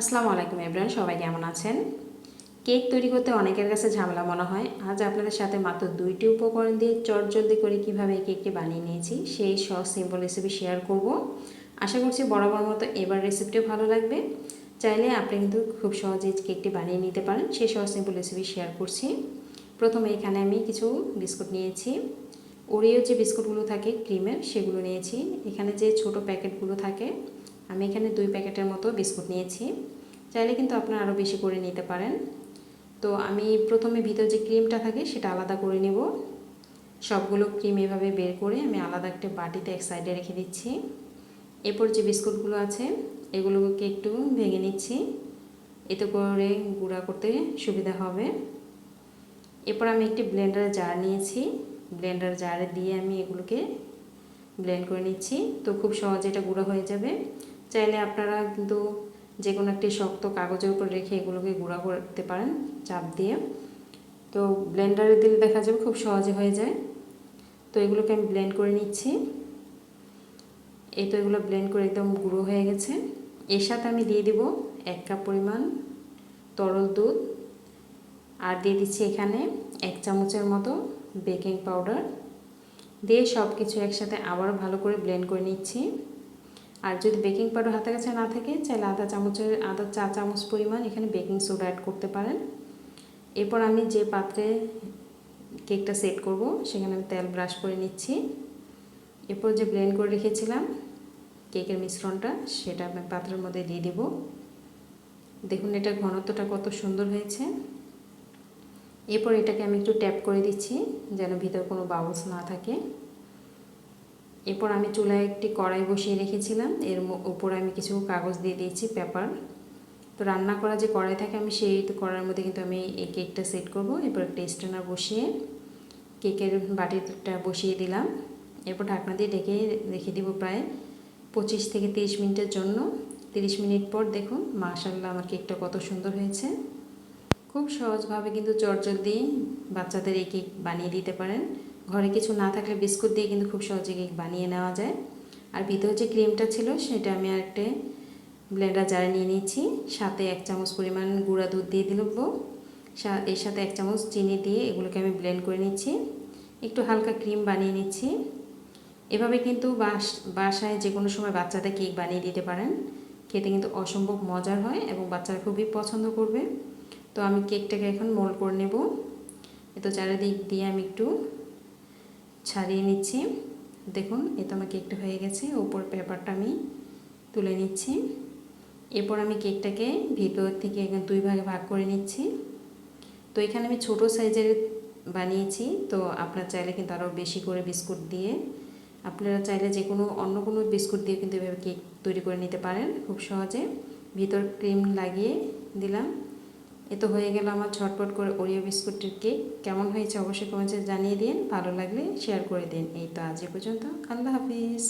আসসালামু আলাইকুম এভরিওয়ান, সবাই কেমন আছেন? কেক তৈরি করতে অনেকের কাছে ঝামেলা মনে হয়। আজ আপনাদের সাথে মাত্র দুইটি উপকরণ দিয়ে চটজলদি করে কীভাবে এই কেকটি বানিয়ে নিয়েছি, সেই সহজ সিম্পল রেসিপি শেয়ার করব। আশা করছি বরাবর মতো এবার রেসিপিটিও ভালো লাগবে। চাইলে আপনি কিন্তু খুব সহজেই কেকটি বানিয়ে নিতে পারেন, সেই সহজ সিম্পল রেসিপি শেয়ার করছি। প্রথমে এখানে আমি কিছু বিস্কুট নিয়েছি। ওরিও যে বিস্কুটগুলো থাকে, ক্রিমের, সেগুলো নিয়েছি। এখানে যে ছোট প্যাকেটগুলো থাকে আমি এখানে দুই প্যাকেটের মতো বিস্কুট নিয়েছি। চাইলে কিন্তু আপনারা আরও বেশি করে নিতে পারেন। তো আমি প্রথমে ভিতর যে ক্রিমটা থাকে সেটা আলাদা করে নেব। সবগুলো ক্রিম এভাবে বের করে আমি আলাদা একটা বাটিতে এক সাইডে রেখে দিচ্ছি। এরপর যে বিস্কুটগুলো আছে, এগুলোকে একটু ভেঙে নিচ্ছি। এতে করে গুঁড়া করতে সুবিধা হবে। এরপর আমি একটি ব্লেন্ডারে জার নিয়েছি। ব্লেন্ডার জারে দিয়ে আমি এগুলোকে ব্লেন্ড করে নিচ্ছি। তো খুব সহজে এটা গুঁড়ো হয়ে যাবে। চাইলে আপনারা কিন্তু যে কোনো একটি শক্ত কাগজের উপর রেখে এগুলোকে গুঁড়া করতে পারেন, চাপ দিয়ে। তো ব্লেন্ডারে দিলে দেখা যাবে খুব সহজে হয়ে যায়। তো এগুলোকে আমি ব্লেন্ড করে নিচ্ছি। এই তো এগুলো ব্লেন্ড করে একদম গুঁড়ো হয়ে গেছে। এর সাথে আমি দিয়ে দিব এক কাপ পরিমাণ তরল দুধ। আর দিয়ে দিচ্ছি এখানে এক চামচের মতো বেকিং পাউডার দিয়ে সব কিছু একসাথে আবার ভালো করে ব্লেন্ড করে নিচ্ছি। আর যদি বেকিং পাউডার হাতের কাছে না থাকে, চাইলে আধা চামচের, আধা চা চামচ পরিমাণ এখানে বেকিং সোডা অ্যাড করতে পারেন। এরপর আমি যে পাত্রে কেকটা সেট করব, সেখানে আমি তেল ব্রাশ করে নিচ্ছি। এরপর যে ব্লেন্ড করে রেখেছিলাম কেকের মিশ্রণটা, সেটা আমি পাত্রের মধ্যে দিয়ে দেব। দেখুন, এটা ঘনত্বটা কত সুন্দর হয়েছে। এরপর এটাকে আমি একটু ট্যাপ করে দিচ্ছি, যেন ভিতরে কোনো বাবলস না থাকে। এরপর আমি চুলায় একটি কড়াই বসিয়ে রেখেছিলাম। এর উপর আমি কিছু কাগজ দিয়ে দিয়েছি, পেপার। তো রান্না করা যে কড়াই থাকে, আমি সেই কড়াইয়ের মধ্যে কিন্তু আমি এই কেকটা সেট করব। এরপর একটা স্ট্যান্ডার বসিয়ে কেকের বাটিটা বসিয়ে দিলাম। এরপর ঢাকনা দিয়ে ডেকে রেখে দিব প্রায় পঁচিশ থেকে তিরিশ মিনিটের জন্য। তিরিশ মিনিট পর দেখুন মাশাল্লাহ আমার কেকটা কত সুন্দর হয়েছে। খুব সহজভাবে কিন্তু চটজলদি বাচ্চাদের এই কেক বানিয়ে দিতে পারেন। ঘরে কিছু না থাকলে বিস্কুট দিয়ে কিন্তু খুব সহজে কেক বানিয়ে নেওয়া যায়। আর ভিতরে যে ক্রিমটা ছিল সেটা আমি আরেকটা ব্লেন্ডার জারে নিয়ে নিচ্ছি। সাথে এক চামচ পরিমাণ গুঁড়া দুধ দিয়ে দিল এর সাথে এক চামচ চিনি দিয়ে এগুলোকে আমি ব্লেন্ড করে নিচ্ছি। একটু হালকা ক্রিম বানিয়ে নিচ্ছি। এভাবে কিন্তু বাস, বাসায় যে কোনো সময় বাচ্চাদের কেক বানিয়ে দিতে পারেন। খেতে কিন্তু অসম্ভব মজার হয় এবং বাচ্চারা খুবই পছন্দ করবে। তো আমি কেকটাকে এখন মোল্ড করে নেব। এতো চারিদিক দিয়ে আমি একটু ছাড়িয়ে নিচ্ছি। দেখুন, এ তো আমার কেকটা হয়ে গেছে। ওপর পেপারটা আমি তুলে নিচ্ছি। এরপর আমি কেকটাকে ভিতর থেকে দুই ভাগে ভাগ করে নিচ্ছি। তো এখানে আমি ছোট সাইজের বানিয়েছি। তো আপনার চাইলে কিন্তু আরও বেশি করে বিস্কুট দিয়ে, আপনারা চাইলে যে কোনো অন্য কোনো বিস্কুট দিয়ে কিন্তু এভাবে কেক তৈরি করে নিতে পারেন খুব সহজে। ভিতর ক্রিম লাগিয়ে দিলাম। এ তো হয়ে গেল আমার ছটপট করে ওরিও বিস্কুটের কেক কেমন হয়েছে অবশ্যই কমেন্টে জানিয়ে দিন। ভালো লাগলে শেয়ার করে দিন। এই তো আজ এ পর্যন্ত। আল্লাহ হাফিজ।